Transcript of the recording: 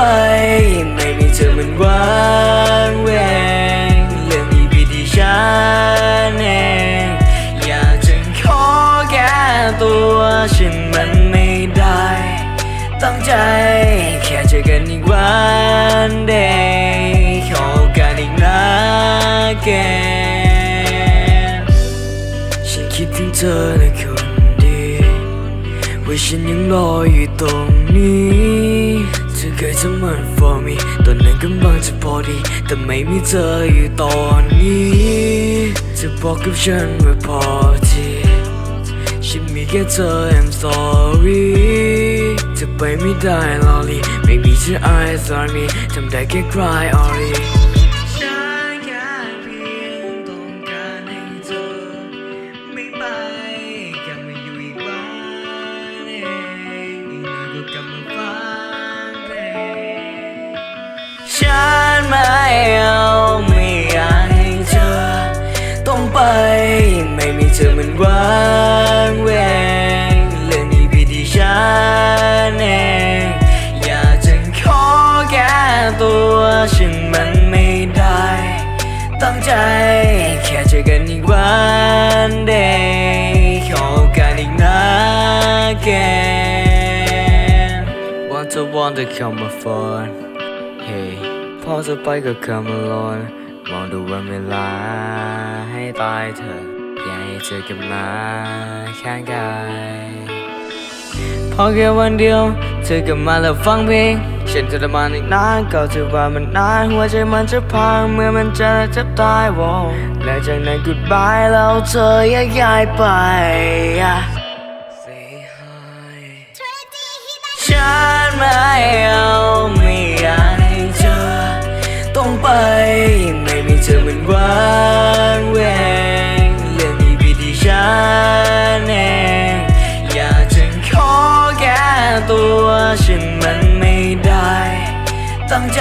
ไป ไม่มีเธอมันหวานแวงเรื่องนี้ผิดที่ฉันเองอยากจะขอแก้ตัวฉันมันไม่ได้ ตั้งใจแค่เจอกันอีกวันเดย์ขอกาสอีกนะแกฉันคิดถึงเธอนะคนดีว่าฉันยังรออยู่ตรงนี้ ทำมัน for me ตอนนั้นกำลังจะพอดี แต่ไม่มีเธออยู่ตอนนี้จะบอกกับฉันว่าพอทีฉันมีแค่เธอ I'm sorry จะไปไม่ได้ลอรี่ไม่มีเธอ I'm sorry ทำได้แค่ cry only มันวานแวงเรื่องนี้ผิดที่ฉันเองอยากจะขอแก้ตัวฉันมันไม่ได้ ตั้งใจแค่เจอกันอีกวันเดย์ขอกาสอีกนะแก Want to want to come a phone Hey พอจะไปก็ come alone มองดูวันเวลาให้ตายเถอะ เธอกลับมาข้างกายพอแค่วันเดียวเธอกลับมาแล้วฟังเพลงฉันจะทำมันอีกนานก็ถือว่ามันนานหัวใจมันจะพังเมื่อมันจะจะตายวอและจากนั้น goodbye แล้วเธอแยกย้ายไป Say hi ฉันไม่เอาไม่ ฉันมันไม่ได้ ตั้งใจ